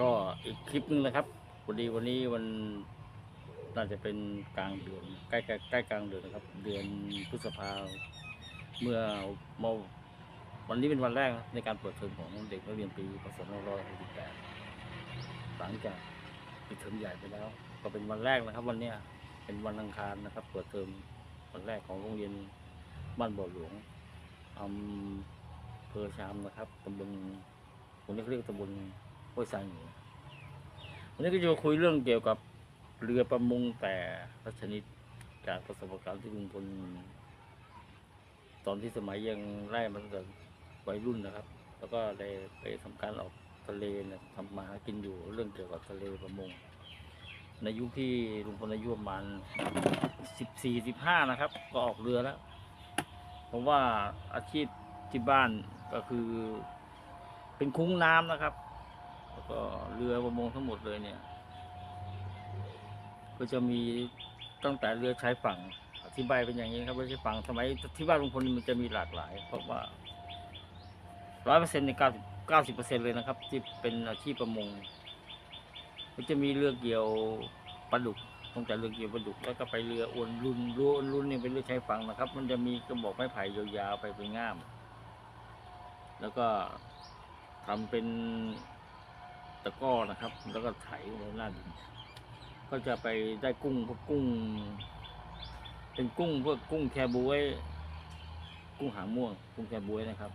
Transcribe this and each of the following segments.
ก็อีกคลิปนึงนะครับพอดีวันนี้วันน่าจะเป็นกลางเดือนใกล้ใกล้ใกล้กลางเดือนนะครับ เดือนพฤษภาเมื่อเมื่อวันนี้เป็นวันแรกในการเปิดเทอมของเด็กนักเรียนปีพศ2568หลังจากปิดเทอมใหญ่ไปแล้ว ก็เป็นวันแรกนะครับ วันเนี้ยเป็นวันอังคารนะครับ เปิดเทอมวันแรกของโรงเรียนบ้านบ่อหลวงอำเภอชามนะครับตำบลผมเรียกตำบล ห้วยทรายหนือวันนี้ก็จะมาคุยเรื่องเกี่ยวกับเรือประมงแต่ละชนิดจากประสบการณ์ที่ลุงพลตอนที่สมัยยังไล่มาตั้งแต่วัยรุ่นนะครับ แล้วก็ได้ไปทำการออกทะเลนะทำมาหากินอยู่เรื่องเกี่ยวกับทะเลประมง ในยุคที่ลุงพลอายุประมาณสิบสี่สิบห้านะครับ ก็ออกเรือแล้วเพราะว่าอาชีพที่บ้านก็คือเป็นคุ้งน้ำนะครับ ก็เรือประมงทั้งหมดเลยเนี่ย ก็จะมีตั้งแต่เรือชายฝั่งอธิบายเป็นอย่างนี้ครับเรือชายฝั่งสมัยที่บ้านลุงพลมันจะมีหลากหลาย เพราะว่าร้อยเปอร์เซ็นต์ในเก้าสิบเก้าสิบเปอร์เซ็นต์เลยนะครับ ที่เป็นอาชีพประมงก็จะมีเรือเกี่ยวปลาดุกตั้งแต่เรือเกี่ยวปลาดุกแล้วก็ไปเรืออวนรุนรืออวนรุนเนี่ยเป็นเรือชายฝั่งนะครับ มันจะมีกระบอกไม้ไผ่ยาวๆไปเป็นง่าม แล้วก็ทำเป็น ตะก้อนะครับ แล้วก็ไถในหน้าดินก็จะไปได้กุ้งพวกกุ้ง เป็นกุ้งพวกกุ้งแคบวยกุ้งหางม่วง กุ้งแคบวยนะครับ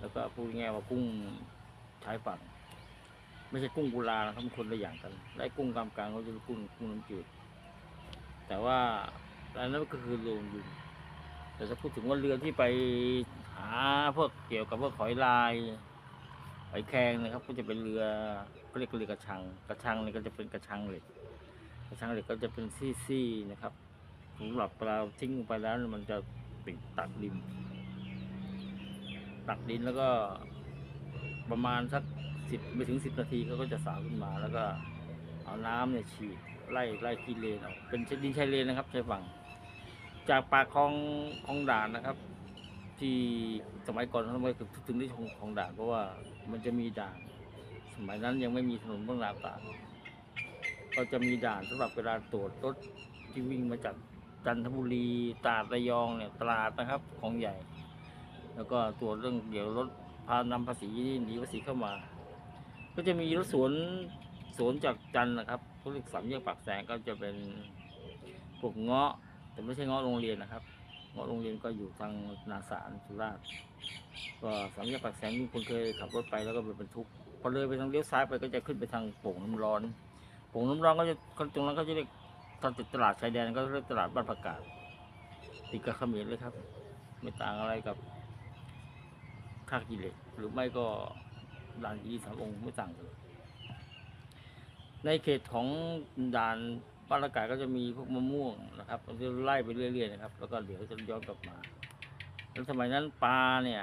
แล้วก็พูดง่ายว่ากุ้งชายฝั่งไม่ใช่กุ้งกุลานะครับคนละอย่างกันและไอ้กุ้งกามกลางเขาจะกุ้งกุ้งน้ำจืด แต่ว่าอันนั้นก็คือเรือยุนแต่ถ้าพูดถึงว่าเรือที่ไปหาพวกเกี่ยวกับพวกหอยลาย หอยแครงนะครับ ก็จะเป็นเรือเขาเรียกเรือกระชัง กระชังนี่ก็จะเป็นกระชังเหล็ก กระชังเหล็กก็จะเป็นซี่ๆนะครับสำหรับเราทิ้งลงไปแล้วมันจะติดตักดิน ตักดินแล้วก็ประมาณสักสิบไม่ถึงสิบนาทีเขาก็จะสาวขึ้นมา แล้วก็เอาน้ำเนี่ยฉีดไล่ไล่ขี้เลนออกเป็นดินชายเลนนะครับชายฝั่ง จากปากคลองคลองด่านนะครับ ที่ สมัยก่อนทำไมถึงได้ของของด่านเพราะว่ามันจะมีด่าน สมัยนั้นยังไม่มีถนนบื้องราตาก็จะมีด่านสำหรับเวลาตรวจรถที่วิ่งมาจากจันทบุรีตราดระยองเนี่ยตราดนะครับของใหญ่ แล้วก็ตรวจเรื่องเกี่ยวรถพานำภาษีหนีภาษีเข้ามา ก็จะมีรถสวนสวนจากจันนะครับเขาเรียกสามแยกปากแสงก็จะเป็นพวกเงาะแต่ไม่ใช่เงาะโรงเรียนนะครับ เงาะโรงเรียนก็อยู่ทางนาสารสุราษฎร์ก็สามแยกปากแสงมีคนเคยขับรถไปแล้วก็ไปบรรทุกพอเลยไปทางเลี้ยวซ้ายไปก็จะขึ้นไปทางโป่งน้ำร้อนโป่งน้ำร้อนก็จะตรงนั้นก็จะเรียกตอนติดตลาดชายแดนก็เรียกตลาดบ้านประกาศติดกับเขมรเลยครับ ไม่ต่างอะไรกับท่ากิเลสหรือไม่ก็ด่านยีสามองค์ไม่ต่างกันเลยในเขตของด่าน บ้านประกาศก็จะมีพวกมะม่วงนะครับจะไล่ไปเรื่อยๆนะครับ แล้วก็เดี๋ยวจะย้อนกลับมา แล้วสมัยนั้นปลาเนี่ย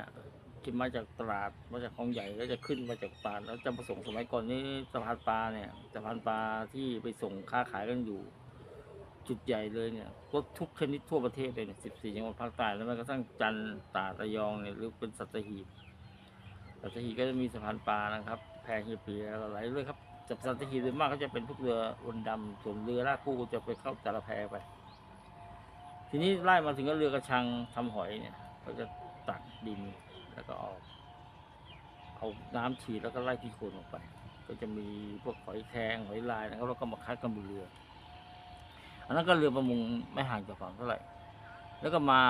ที่มาจากตลาดมาจากคลองใหญ่ก็จะขึ้นมาจากตลาดแล้วจะมาส่งสมัยก่อนนี้สะพานปลาเนี่ยสะพานปลาที่ไปส่งค้าขายกันอยู่ จุดใหญ่เลยเนี่ยรถทุกชนิดทั่วประเทศเลยเนี่ยสิบสี่จังหวัดภาคใต้แล้วแม้กระทั่งจันตราดระยองเนี่ยหรือเป็นสัตหีบสัตหีบก็จะมีสะพานปลานะครับ แพเฮียเปียแล้วก็ไหลเรื่อยครับ จากสัตหีบโดยมากก็จะเป็นพวกเรืออวนดำส่วนเรือลากคู่จะไปเข้าแต่ละแพไป ทีนี้ไล่มาถึงก็เรือกระชังทำหอยเนี่ยก็จะตักดินแล้วก็เอาเอาน้ำฉีดแล้วก็ไล่ที่โคนออกไป ก็จะมีพวกหอยแครงหอยลายนะครับแล้วก็มาคัดกันบนเรือ อันนั้นก็เรือประมงไม่ห่างจากฝั่งเท่าไหร่ แล้วก็มา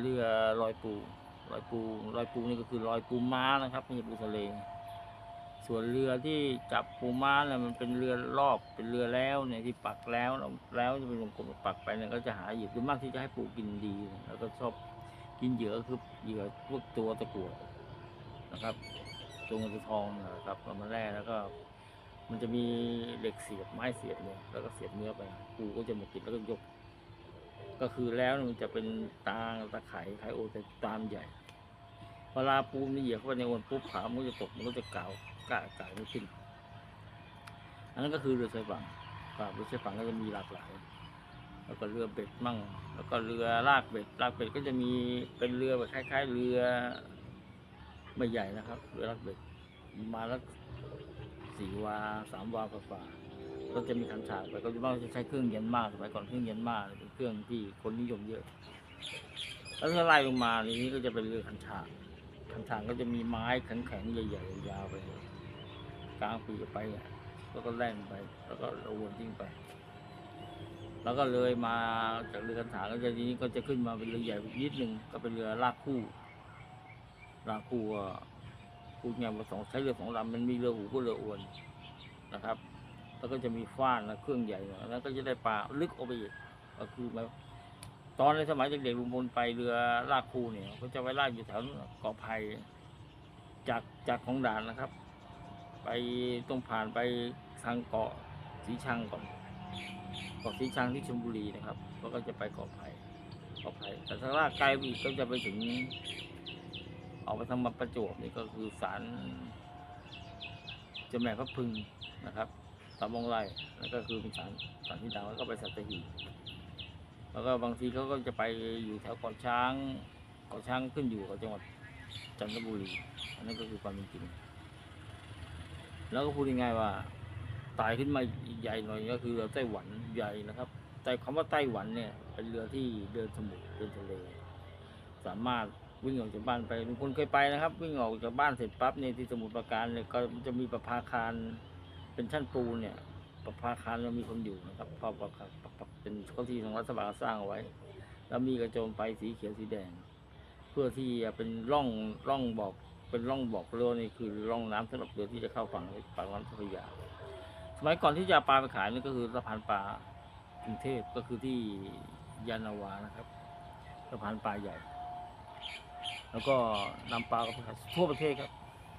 เรือลอยปูลอยปูลอยปูนี่ก็คือลอยปูม้านะครับไม่ใช่ปูทะเล ส่วนเรือที่จับปูม้าเนี่ยมันเป็นเรือรอบเป็นเรือแล้วเนี่ยที่ปักแล้วแล้วจะเป็นวงกลมปักไปเนี่ยก็จะหาเหยื่อคือมากที่จะให้ปูกินดีแล้วก็ชอบกินเหยื่อคือเหยื่อพวกตัวตะกั่วนะครับตัวเงินตัวทองนะครับเอามาแล่แล้วก็ มันจะมีเหล็กเสียบไม้เสียบเนี่ยแล้วก็เสียบเนื้อไปปูก็จะมากินแล้วก็ยก ก็คือแล้วมันจะเป็นตาตะไคร่ไข่โอแต่ตามใหญ่เวลาปูมันเหยียบเข้าไปในอวนปุ๊บขามันก็จะตกมันก็จะเกา กะกะไม่ขึ้น อันนั้นก็คือเรือชายฝั่งฝั่งเรือชายฝั่งก็จะมีหลากหลาย แล้วก็เรือเบ็ดมั่ง แล้วก็เรือลากเบ็ดลากเบ็ดก็จะมีเป็นเรือแบบคล้าย ๆ เรือไม่ใหญ่นะครับ เรือลากเบ็ดมาแล้วสี่วาสามวาฝ่าก็จะมีขันฉากไปก็จะต้องจะใช้เครื่องเย็นมากสมัยก่อนเครื่องเย็นมากเป็นเครื่องที่คนนิยมเยอะ แล้วถ้าไล่ลงมาในนี้ก็จะเป็นเรือขันฉากขันฉากก็จะมีไม้แข็งๆใหญ่ๆยาวไป กลางปีไปแล้วก็แล่นไป แล้วก็ระวนทิ้งไป แล้วก็เลยมาจากเรือขันฉากก็จะทีนี้ก็จะขึ้นมาเป็นเรือใหญ่นิดหนึ่งก็เป็นเรือลากคู่ลากคู่ก็พูดง่ายว่าสองใช้เรือสองลำมันมีเรือหูก็เรืออวนนะครับ แล้วก็จะมีฟ้านและเครื่องใหญ่หน่อยแล้วก็จะได้ปลาลึกออกไปอีกก็คือหมาตอนในสมัยเด็กๆลุงพลไปเรือลากคูเนี่ยเขาจะไว้ลากอยู่แถวเกาะไผ่จากจากของด่านนะครับ ไปต้องผ่านไปทางเกาะสีชังก่อนเกาะสีชังที่ชลบุรีนะครับแล้วก็จะไปเกาะไผ่เกาะไผ่แต่ถ้าลากไกลอีกก็จะไปถึงออกไปทางมาประจวบนี่ก็คือสารจ้าแม่พระพึงนะครับตามวงไร่แล้วก็คือเป็นสารสารที่ดังแล้วก็ไปสัตหีบแล้วก็บางทีเขาก็จะไปอยู่แถวเกาะช้างเกาะช้างขึ้นอยู่กับจังหวัดจันทบุรีอันนั้นก็คือความเป็นจริง แล้วก็พูดง่ายๆว่าตายขึ้นมาใหญ่หน่อยก็คือเรือไต้หวันใหญ่นะครับ แต่คำว่าไต้หวันเนี่ยเป็นเรือที่เดินสมุทรเดินทะเล สามารถวิ่งออกจากบ้านไปบางคนเคยไปนะครับ วิ่งออกจากบ้านเสร็จปั๊บเนี่ยที่สมุทรปราการเนี่ยก็จะมีประภาคารเป็นชั้นปูนเนี่ยประภาคารเรามีคนอยู่นะครับพระประภาเป็นเจ้าที่ของรัฐบาลสร้างเอาไว้ แล้วมีกระโจมไฟสีเขียวสีแดง เพื่อที่จะเป็นร่องร่องบอก เป็นร่องบอกเรือนี่คือร่องน้ำสำหรับเรือที่จะเข้าฝั่งฝั่งลำเจ้าพระยาสมัยก่อนที่จะปลาไปขายนี่ก็คือสะพานปลากรุงเทพก็คือที่ยานาวานะครับสะพานปลาใหญ่ แล้วก็นำปลาไปขายทั่วประเทศครับ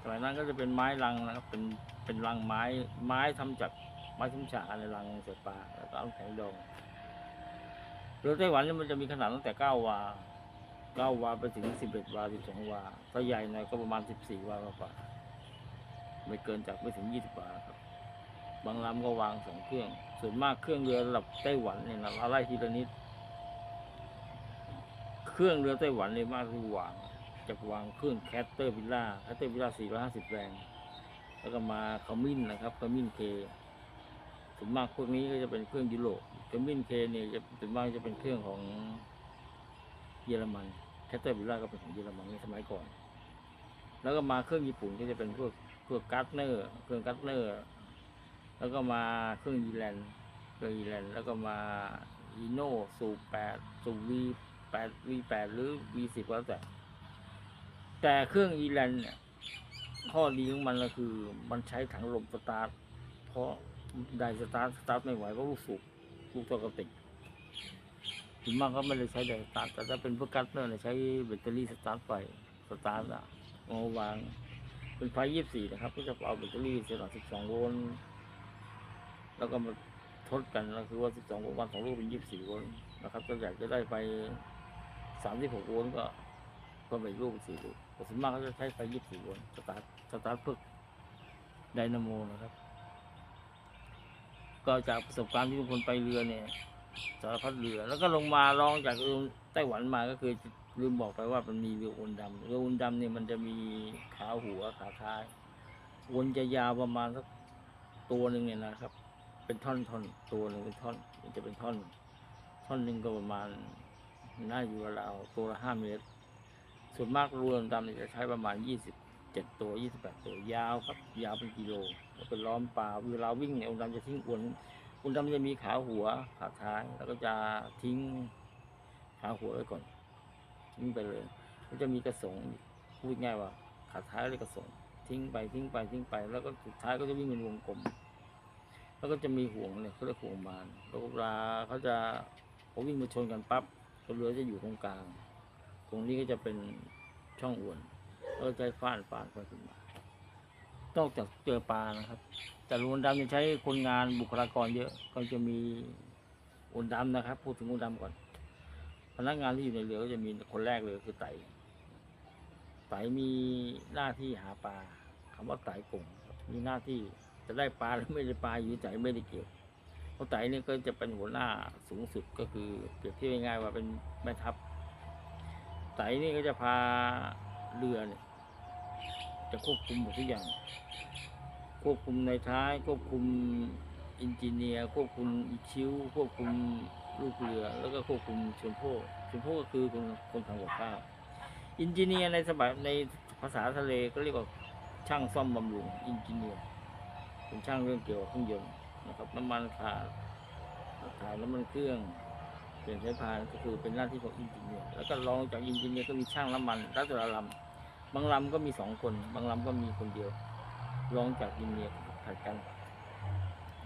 สมัยนั้นก็จะเป็นไม้ลังนะครับ เป็นเป็นลังไม้ไม้ทำจากไม้ทุ่มฉาในรังเสือปลาแล้วก็เอาแข็งดองเรือไต้หวันนี่มันจะมีขนาดตั้งแต่เก้าวา เก้าวาไปถึงสิบเอ็ดวาสิบสองวา ถ้าใหญ่หน่อยก็ประมาณสิบสี่วากว่าไม่เกินจากไม่ถึงยี่สิบวาครับ บางลำก็วางสองเครื่อง ส่วนมากเครื่องเรือระดับไต้หวันเนี่ยนะเราไล่ทีละนิด เครื่องเรือไต้หวันเนี่ยมากที่วางจะวางเครื่องแคสเตอร์วิลล่าแคสเตอร์วิลล่าสี่ร้อยห้าสิบแรง แล้วก็มาขมิ้นนะครับขมิ้นเคส่วนมากพวกนี้ก็จะเป็นเครื่องยุโรปกมินเคเนี่ยจะส่วนมากจะเป็นเครื่องของเยอรมัน แคตเตอร์บิลล่าก็เป็นของเยอรมันในสมัยก่อน แล้วก็มาเครื่องญี่ปุ่นก็จะเป็นพวกพวกกัตเนอร์เครื่องกัตเนอร์ แล้วก็มาเครื่องยีแลนด์เครื่องยีแลนด์แล้วก็มาอีโน่สูแปดสูวีแปดวีแปดหรือวีสิบก็แล้วแต่ แต่เครื่องอีแลนด์เนี่ยข้อดีของมันก็คือมันใช้ถังลมสตาร์ทเพราะได้สตาร์ทสตาร์ทไม่ไหวเพราะลูกสูบลูกตัวกระติก ถึงมากก็ไม่ได้ใช้ไดสตาร์ทแต่ถ้าเป็นพวกกัตเนอร์เนี่ยใช้แบตเตอรี่สตาร์ทไฟสตาร์ทอะเอาวาง เป็นไฟยี่สี่นะครับ ก็จะเอาแบตเตอรี่เสียสิบสองโวลต์แล้วก็มาทดกันก็คือว่าสิบสองโวลต์วันสองลูกเป็นยี่สี่โวลต์นะครับถ้าอยากจะได้ไฟสามสิบหกโวลต์ก็ก็ไปลูกสี่ลูกแต่ส่วนมากก็จะใช้ไฟยี่สี่โวลต์สตาร์ทสตาร์ทเพื่อไดนาโมนะครับ ก็จากประสบการณ์ที่ทุกคนไปเรือเนี่ย สารพัดเรือ แล้วก็ลงมาลองจากเรือไต้หวันมาก็คือลืมบอกไปว่ามันมีเรือโอนดำเรือโอนดำเนี่ยมันจะมีขาหัวขาท้ายโอนจะยาวประมาณสักตัวหนึ่งเนี่ยนะครับ เป็นท่อนท่อนตัวหนึ่งเป็นท่อนมันจะเป็นท่อน ท่อนหนึ่งก็ประมาณน่าอยู่ราวตัวละห้าเมตร ส่วนมากรือโอนดำจะใช้ประมาณยี่สิบเจ็ดตัวยี่สิบแปดตัวยาวครับยาวเป็นกิโลแล้วเป็นล้อมปลาเวลาวิ่งเนี่ยองค์ดำจะทิ้งอวน องค์ดำจะมีขาหัวขาท้ายแล้วก็จะทิ้งขาหัวไว้ก่อนทิ้งไปเลยก็จะมีกระสงพูดง่ายว่า ขาท้ายเลยกระสงทิ้งไปทิ้งไปทิ้งไป แล้วก็สุดท้ายก็จะวิ่งเป็นวงกลม แล้วก็จะมีห่วงเนี่ยเขาเรียกห่วงมารแล้วเวลาเขาจะพอวิ่งมาชนกันปั๊บเรือจะอยู่ตรงกลาง ตรงนี้ก็จะเป็นช่องอวนเราใช้ฟ้านฟานไปขึ้นมา นอกจากเจอปลานะครับ แต่รูนดำจะใช้คนงานบุคลากรเยอะก็จะมีอุนดำนะครับ พูดถึงอุนดำก่อน พนักงานที่อยู่ในเรือก็จะมีคนแรกเลยคือไต่ไต่มีหน้าที่หาปลาคำว่าไต่กลุ่มมีหน้าที่จะได้ปลาหรือไม่ได้ปลาอยู่ที่ไต่ไม่ได้เกี่ยวเพราะไต่เนี่ยก็จะเป็นหัวหน้าสูงสุดก็คือเปรียบเทียบง่ายๆว่าเป็นแม่ทัพไต่นี่ก็จะพาเรือเนี่ย จะควบคุมหมดทุกอย่าง ควบคุมในท้าย ควบคุมอินจิเนียร์ ควบคุมชิว ควบคุมลูกเรือ แล้วก็ควบคุมชมโพชมโพก็คือคนคนทำกับข้าว อินจิเนียร์ในสมัยในภาษาทะเลก็เรียกว่าช่างซ่อมบำรุง อินจิเนียร์ เป็นช่างเรื่องเกี่ยวกับเครื่องยนต์นะครับน้ำมันขาดถ่ายน้ำมันเครื่องเปลี่ยนสายพานก็คือเป็นหน้าที่ของอินจิเนียร์ แล้วก็รองจากอินจิเนียร์ก็มีช่างน้ำมันแล้วแต่ละลำ บางลำก็มีสองคน บางลำก็มีคนเดียวร้องจากอินเนียร์ผัดกัน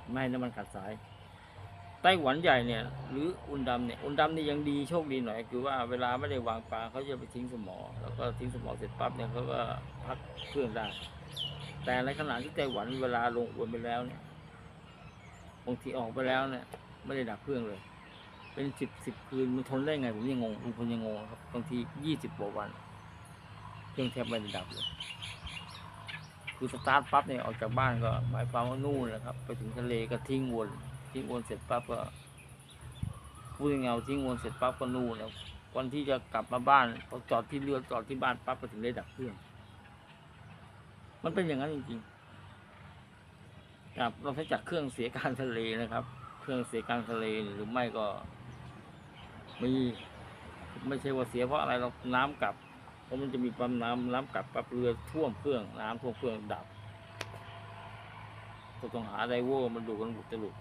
ไม่ให้น้ำมันขาดสาย ไต้หวันใหญ่เนี่ย หรืออุนดำเนี่ย อุนดำนี่ยังดีโชคดีหน่อย คือว่าเวลาไม่ได้วางปลาเขาจะไปทิ้งสมอ แล้วก็ทิ้งสมอเสร็จปั๊บเนี่ยเขาก็พักเครื่องได้ แต่ในขณะที่ไต้หวันเวลาลงอวนไปแล้วเนี่ยบางทีออกไปแล้วเนี่ยไม่ได้ดับเครื่องเลย เป็นสิบสิบคืนมันทนได้ไงผมยังงงลุงพลยังงงครับบางทียี่สิบกว่าวัน เครื่องแทบไม่ได้ดับเลยคือสตาร์ทปั๊บเนี่ยออกจากบ้านก็หมายความว่านู่นแหละครับ ไปถึงทะเลก็ทิ้งวน ทิ้งวนเสร็จปั๊บก็พูดยังไงเอาทิ้งวนเสร็จปั๊บก็นู่นแล้ววันที่จะกลับมาบ้านพอจอดที่เรือจอดที่บ้านปั๊บก็ถึงได้ดับเครื่อง มันเป็นอย่างนั้นจริงๆครับเราใช้จากเครื่องเสียกลารทะเลนะครับ เครื่องเสียกลารทะเลหรือไม่ก็มีไม่ใช่ว่าเสียเพราะอะไรเราน้ำกลับ ราะมันจะมีปั๊มน้ำน้ำกลับปั๊บเรือท่วมเครื่องน้ำท่วมเครื่องดับก็ต้องหาไดเวอร์มันดูกันบุกตลุด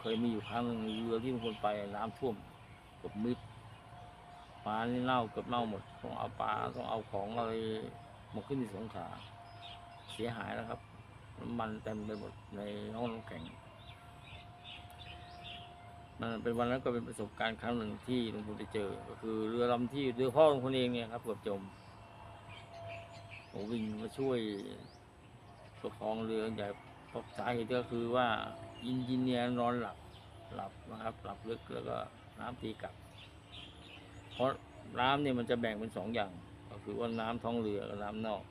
เคยมีอยู่ครั้งหนึ่งเรือที่บางคนไปน้ำท่วมเกับมิดปลานี่เน่าเกือบเน่าหมดต้องเอาปลาต้องเอาของอะไรมาขึ้นที่สงขาเสียหายแล้วครับน้ำมันเต็มไปหมดในห้องน้ำแข็งมันเป็นวันนั้นก็เป็นประสบการณ์ครั้งหนึ่งที่ลวงพ่อได้เจอ ก็คือเรือลำที่เรือพ่อลวงพ่อเองเนี่ยครับเกือบจม ผมวิ่งมาช่วยประคองเรือใหญ่พราะสาเหตุก็คือว่าอินจิเนียร์นอนหลับหลับนะครับ หลับลึกแล้วก็น้ำตีกลับ เพราะน้ำเนี่ยมันจะแบ่งเป็นสองอย่าง ก็คือว่าน้ำท้องเรือกับน้ำนอก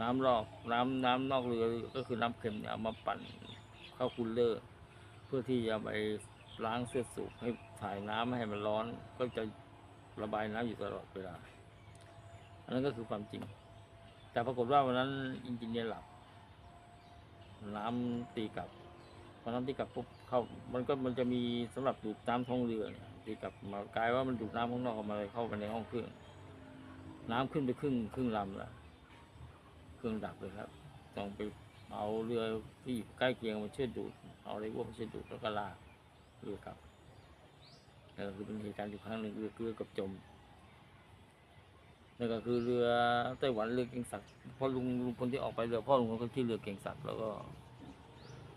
น้ำรอกน้ำน้ำนอกเรือก็คือน้ำเค็มเนี่ยเอามาปั่นเข้าคูลเลอร์ เพื่อที่จะไปล้างเสื้อสูบให้ถ่ายน้ำไม่ให้มันร้อน ก็จะระบายน้ำอยู่ตลอดเวลาอันนั้นก็คือความจริง แต่ปรากฏว่าวันนั้นอินจิเนียร์หลับ น้ำตีกลับพอน้ำตีกลับปุ๊บเข้ามันก็มันจะมีสำหรับดูดน้ำท้องเรือเนี่ยตีกลับมากลายว่ามันดูดน้ำข้างนอกออกมาเข้าไปในห้องเครื่อง น้ำขึ้นไปครึ่งครึ่งลำละเครื่องดับเลยครับต้องไปเอาเรือที่อยู่ใกล้เคียงมาช่วยดูดเอาอะไรพวกมาช่วยดูดแล้วก็ลากเรือกลับนั่นคือเป็นเหตุการณ์อยู่ครั้งหนึ่งเรือเรือกับจม นั่ก็คือเรือไต้หวันเรือเก่งศักดิ์เพราะลุงลุงคนที่ออกไปเรือพ่อลุงคนก็ที่เรือเก่งศักดิ์แล้วก็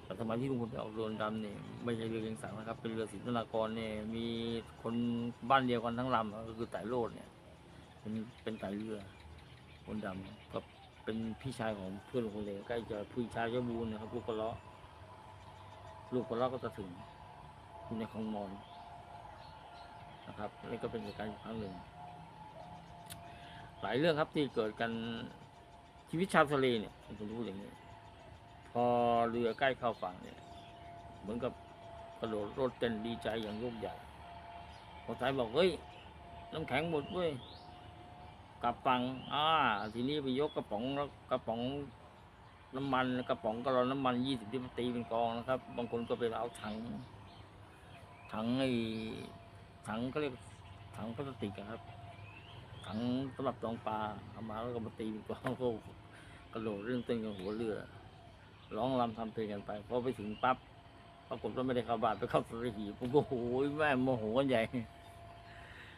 แต่สมัยที่ลุงคนไปออกเรือดำเนี่ยไม่ใช่เรือเก่งศักดิ์นะครับ เป็นเรือศรีธนากรเนี่ยมีคนบ้านเดียวกันทั้งลำก็คือไต่โลดเนี่ยเป็นเป็นไต่เรือคนดำก็เป็นพี่ชายของเพื่อนลุงคนเลวใกล้จะพี่ชายเจ้าบูนนะครับลูกกระเลาะลูกกระเลาะก็จะถึงอยู่ในคลองมอนนะครับนี่ก็เป็นเหตุการณ์อีกครั้งหนึ่ง หลายเรื่องครับที่เกิดกันชีวิตชาวทะเลเนี่ยผมรู้อย่างนี้พอเรือใกล้เข้าฝั่งเนี่ย เหมือนกับกระโดดโลดเต้นดีใจอย่างลูกใหญ่คนไทยบอกเฮ้ยน้ำแข็งหมดเว้ยกลับฝั่งอ่าทีนี้ไปยกกระป๋องแล้วกระป๋องน้ำมันกระป๋องกระลอนน้ำมันยี่สิบที่มันตีเป็นกองนะครับ บางคนก็ไปเอาถัง ถังไอ้ถังก็เรียกถังพลาสติกอะครับ ถังสำหรับตองปลาเอามาแล้วก็มาตีเป็นกองก็กระโดดเรื่องเต้นกับหัวเรือร้องรำทำเพลงกันไปพอไปถึงปั๊บปรากฏว่าไม่ได้เข้าบานไปเข้าสระหีผมก็โอ้ยแม่โมโหกันใหญ่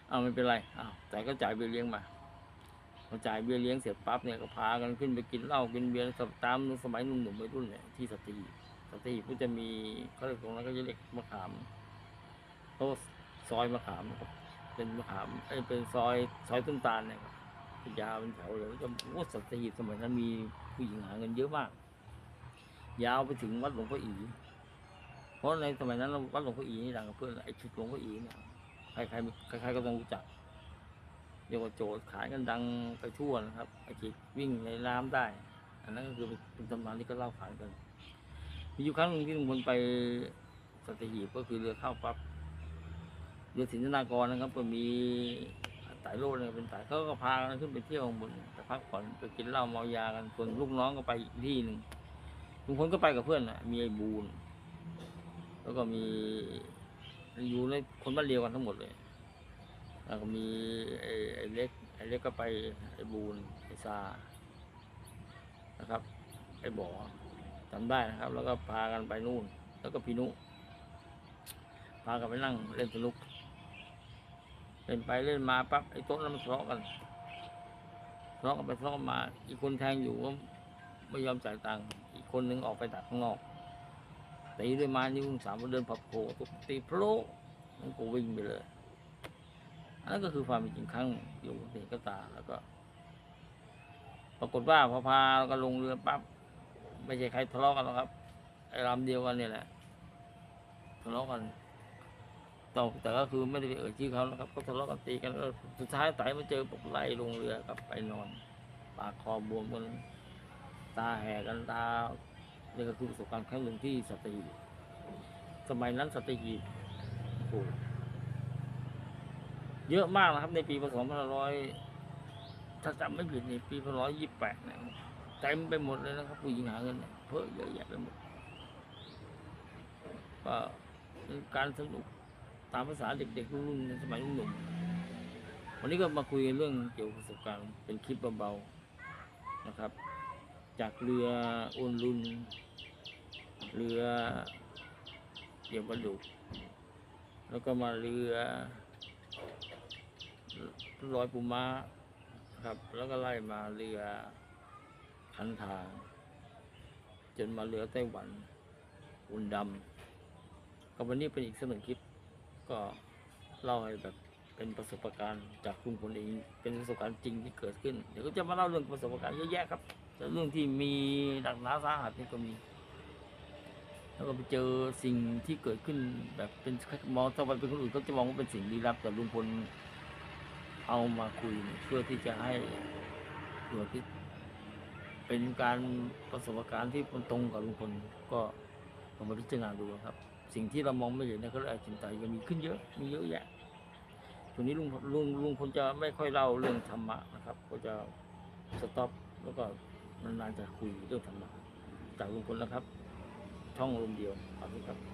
เอาไม่เป็นไรเอาแต่ก็จ่ายเบี้ยเลี้ยงมาพอจ่ายเบี้ยเลี้ยงเสร็จปั๊บเนี่ยก็พากันขึ้นไปกินเหล้ากินเบียร์กับตามสมัยหนุ่มๆวัยรุ่นเนี่ยที่สตีสตีก็จะมีเขาเรียกตรงนั้นก็จะเรียกมะขามเพราะว่าซอยมะขามครับ เป็นมะขาเป็นซอยซอยต้นตาลเนี่ยครับยาวเป็นแถวเลยก็โอ้สตรีสมัยนั้นมีผู้หญิงหาเงินเยอะมาก ยาวไปถึงวัดหลวงพ่ออีเพราะในสมัยนั้นวัดหลวงพ่ออีนี่ดังกับเพื่อนไอ้ชุดหลวงพ่ออีเนี่ยใครใครใครๆก็ต้องรู้จักเรียกว่าโจทขายกันดังไปทั่วนะครับไอ้ที่วิ่งในน้ำได้ อันนั้นก็คือเป็นตำนานที่ก็เล่าขานกัน มีอยู่ครั้งหนึ่งที่ลุงพลไปสัตหีบก็คือเรือเข้าปั๊บ เรือสินธนากรนะครับ ก็มีไต่โลดเนี่ยเป็นไต่เขาก็พากันขึ้นไปเที่ยวบนไปพักผ่อนไปกินเหล้าเมายากันส่วนลูกน้องก็ไปอีกที่หนึ่งลุงพลก็ไปกับเพื่อนนะมีไอ้บูนแล้วก็มีอยู่ในคนบ้านเดียวกันทั้งหมดเลยแล้วก็มีไอ้ไอ้เล็กไอ้เล็กก็ไปไอ้บูนไอ้ซานะครับไอ้บ่อจำได้นะครับ แล้วก็พากันไปนู่น แล้วก็พี่นุพากันไปนั่งเล่นสนุก เล่นไปเล่นมาปั๊บไอ้โต๊ะนั้นมันทะเลาะกันทะเลาะกันไปทะเลาะกันมา อีกคนแทงอยู่ก็ไม่ยอมจ่ายตังค์อีกคนนึงออกไปดักข้างนอกตีด้วยไม้นิ้วสามเดินผับโผล่ตุกตีโผล่มันก็วิ่งไปเลยอันนั้นก็คือความเป็นจริงครั้งอยู่เด็กก็ตาแล้วก็ ปรากฏว่าพอพาก็ลงเรือปั๊บไม่ใช่ใครทะเลาะกันหรอกครับไอ้ลำเดียวกันนี่แหละทะเลาะกัน แต่แต่ก็คือไม่ได้ไปเอ่ยชื่อเขานะครับ ก็ทะเลาะกันตีกันแล้วสุดท้ายไต่มาเจอปกไล่ลงเรือกลับไปนอน ปากคอบวมกันตาแหกกันตานี่ก็คือประสบการณ์ครั้งหนึ่งที่สัตหีบสมัยนั้นสัตหีบโอ้โหเยอะมากนะครับ ในปีพศ2500ถ้าจำไม่ผิดในปีพศ128เนี่ยเต็มไปหมดเลยนะครับ ผู้หญิงหาเงินเนี่ยเพ้อเยอะแยะไปหมดก็การสนุก ตามภาษาเด็กๆรุ่นสมัยหนุ่มวันนี้ก็มาคุยเรื่องเกี่ยวกับประสบการณ์เป็นคลิปเบาๆนะครับ จากเรืออุนรุนเรือเกี่ยวกระดูกแล้วก็มาเรือลอยปูม้าครับ แล้วก็ไล่มาเรือคันทาง จนมาเรือไต้หวันอุ่นดำก็วันนี้เป็นอีกสักหนึ่งคลิป ก็เล่าให้แบบเป็นประสบการณ์จากลุงพลเองเป็นประสบการณ์จริงที่เกิดขึ้น เดี๋ยวก็จะมาเล่าเรื่องประสบการณ์เยอะแยะครับแต่เรื่องที่มีหนักหนาสาหัสนี่ก็มี แล้วก็ไปเจอสิ่งที่เกิดขึ้นแบบเป็นมองถ้าไปเป็นคนอื่นก็จะมองว่าเป็นสิ่งลี้ลับแต่ลุงพลเอามาคุยเพื่อที่จะให้เพื่อที่เป็นการประสบการณ์ที่มันตรงกับลุงพลก็ลองมาพิจารณาดูครับ สิ่งที่เรามองไม่เห็นเนะก็เลยจินตายยังมีขึ้นเยอะมีเยอะแยะทีนี้ลุงลุงลุงพลจะไม่ค่อยเล่าเรื่องธรรมะนะครับก็จะสต็อปแล้วก็นานๆจะคุยเรื่องธรรมะจากลุงพลนะครับช่องลมเดียวขอบคุณครับ